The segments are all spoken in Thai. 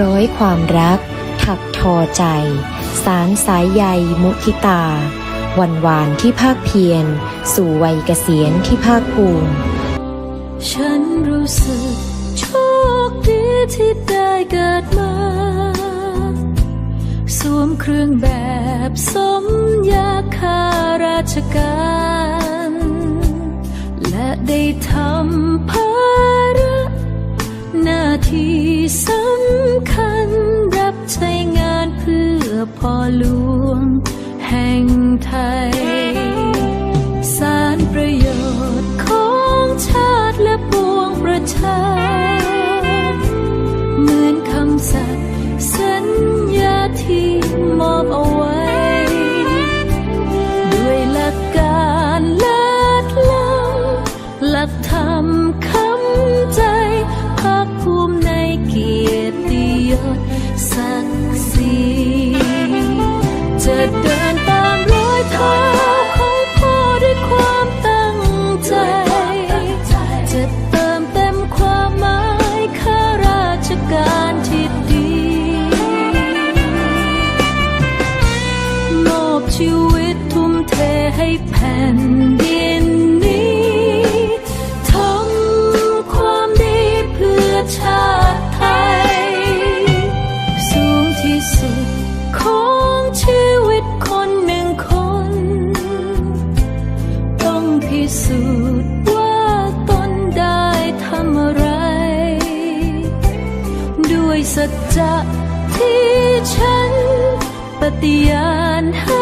ร้อยความรัก ถักทอใจ สารสายใยมุทิตา วันวานที่ภาคเพียร สู่วัยเกษียณที่ภาคภูมิ ฉันรู้สึกโชคดีที่ได้เกิดมา สวมเครื่องแบบสมยาคาราชการ และได้ทำภาระหน้าที่ พ่อพ่อหลวง แห่งไทย สารประโยชน์ของชาติและปวงประชา เหมือนคำสัตย์สัญญาที่มอบเอาไว้ ด้วยหลักการเลิศล้ำหลักธรรมคำใจภาคภูมิในเกียรติยศศัก จ ป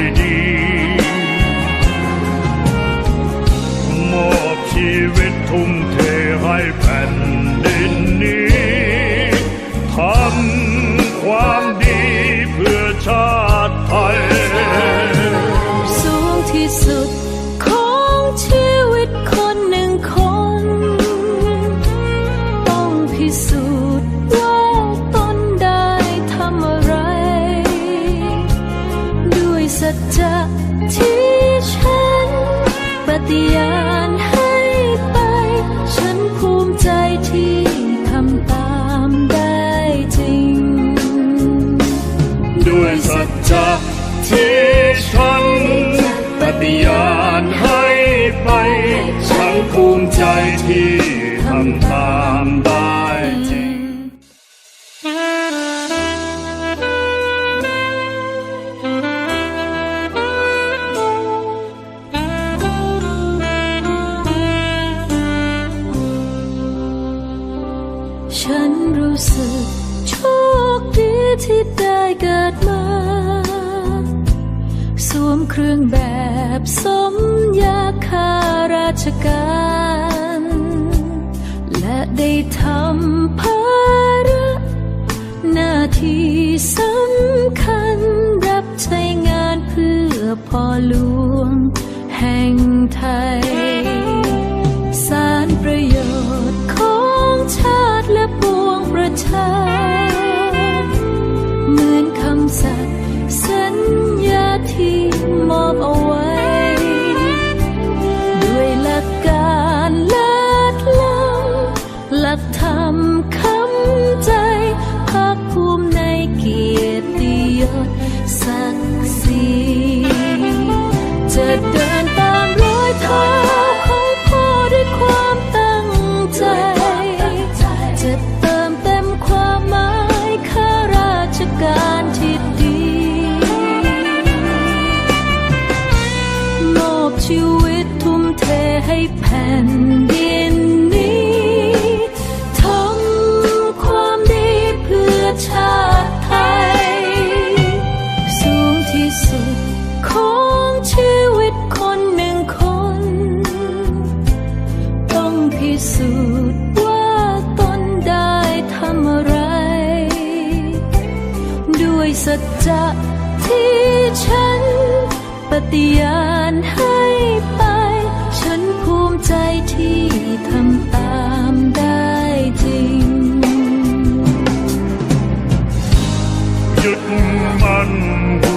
ที่ทำตามได้จริง ฉันรู้สึกโชคดีที่ได้เกิดมา สวมเครื่องแบบสมยาคาราชการ ได้ทำภาระหน้าที่สำคัญรับใช้งานเพื่อพ่อหลว ด้วยสัจจะที่ฉันปฏิญาณให้ไป ฉันภูมิใจที่ทำตามได้จริง ยึดมั่น